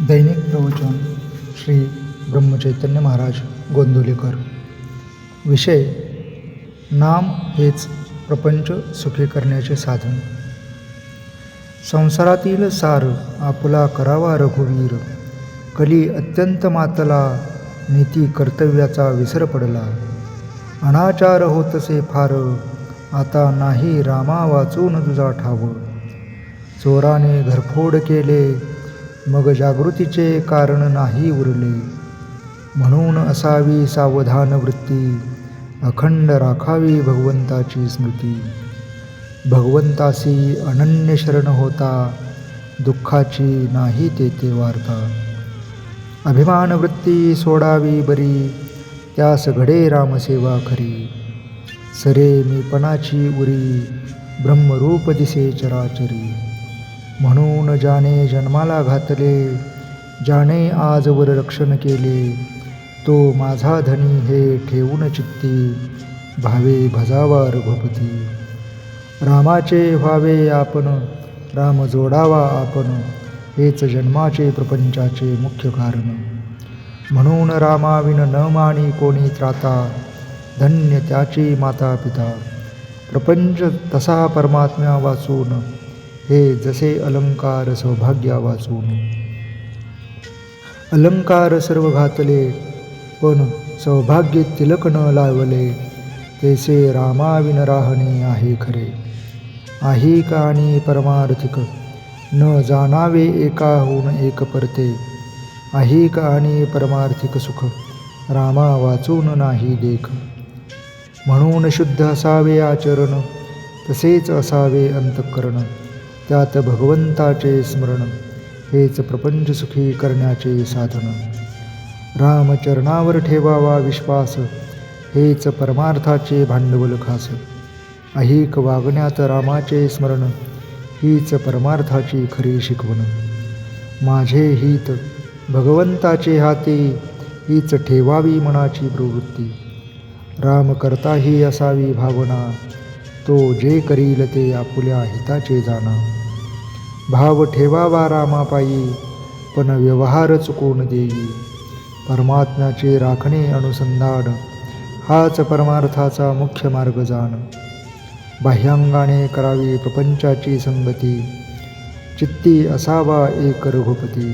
दैनिक प्रवचन श्री ब्रह्मचैतन्य महाराज गोंदवलेकर विषय नाम हेच प्रपंच सुखी करण्याचे साधन. संसारातील सार आपला करावा रघुवीर. कली अत्यंत मातला नीती कर्तव्याचा विसर पडला. अनाचार होतसे फार आता नाही रामा वाचून तुझा ठाव. चोराने घरफोड केले मग जागृतीचे कारण नाही उरले. म्हणून असावी सावधान वृत्ती अखंड राखावी भगवंताची स्मृती. भगवंतासी अनन्य शरण होता दुःखाची नाही तेथे वार्ता. अभिमान वृत्ती सोडावी बरी त्यास घडे रामसेवा खरी. सरे मी पणाची उरी ब्रह्मरूप दिसे चराचरी म्हणून ज्याने जन्माला घातले ज्याने आजवर रक्षण केले तो माझा धनी हे ठेवून चित्ती भावे भजावा रघुपती रामाचे व्हावे आपण राम जोडावा आपण हेच जन्माचे प्रपंचाचे मुख्य कारण. म्हणून रामाविन न माणी कोणी त्राता धन्य त्याची माता पिता प्रपंच तसा परमात्म्या वाचून हे जसे अलंकार सौभाग्या वाचून अलंकार सर्व घातले पण सौभाग्य तिलक न लावले तैसे रामाविन राहणे आहे खरे. आहिक आणि परमार्थिक? न जाणावे एकाहून एक परते. आहिक आणि परमार्थिक सुख? रामा वाचून नाही देख. म्हणून शुद्ध असावे आचरण तसेच असावे अंतःकरण. त्यात भगवंताचे स्मरण हेच प्रपंच सुखी करण्याचे साधन. रामचरणावर ठेवावा विश्वास हेच परमार्थाचे भांडवल खास. अहिक वागण्यात रामाचे स्मरण हीच परमार्थाची खरी शिकवण. माझे हित भगवंताचे हाती हीच ठेवावी मनाची प्रवृत्ती. राम करताही असावी भावना तो जे करील ते आपुल्या हिताचे जाणा. भाव ठेवावा रामापायी पण व्यवहार कोण देई? परमात्म्याचे राखणे अनुसंधान हाच परमार्थाचा मुख्य मार्ग जाण. बाह्यांगाने करावी प्रपंचाची संगती चित्ती असावा एक रघुपती.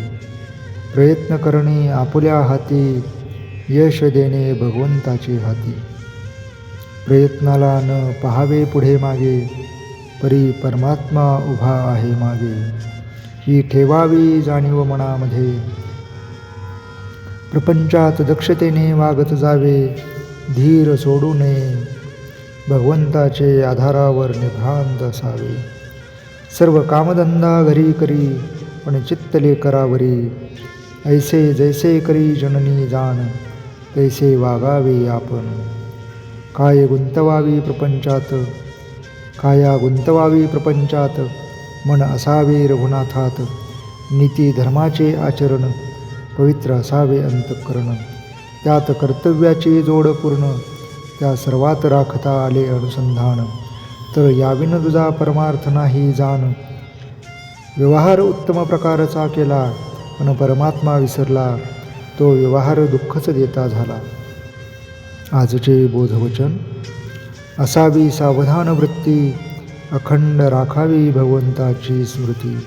प्रयत्न करणे आपुल्या हाती यश देणे भगवंताचे हाती. प्रयत्नाला न पहावे पुढे मागे परी परमात्मा उभा आहे मागे. ही ठेवावी जाणीव मनामध्ये. प्रपंचात दक्षतेने वागत जावे धीर सोडू नये. भगवंताचे आधारावर निभ्रांत असावे. सर्व कामधंदा घरी करी पण चित्तले करावरी. ऐसे जैसे करी जननी जाण तैसे वागावे आपण. काय गुंतवावी प्रपंचात? काया गुंतवावी प्रपंचात? मन असावे रघुनाथात. नीती धर्माचे आचरण पवित्र असावे अंतःकरण. त्यात कर्तव्याची जोड पूर्ण त्या सर्वात राखता आले अनुसंधान. तर याविन तुझा परमार्थ नाही जाण. व्यवहार उत्तम प्रकारचा केला पण परमात्मा विसरला. तो व्यवहार दुःखच देता झाला. आजचे बोधवचन. असावी सावधान वृत्ती अखंड राखावी भगवंताची स्मृती.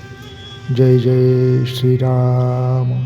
जय जय श्रीराम.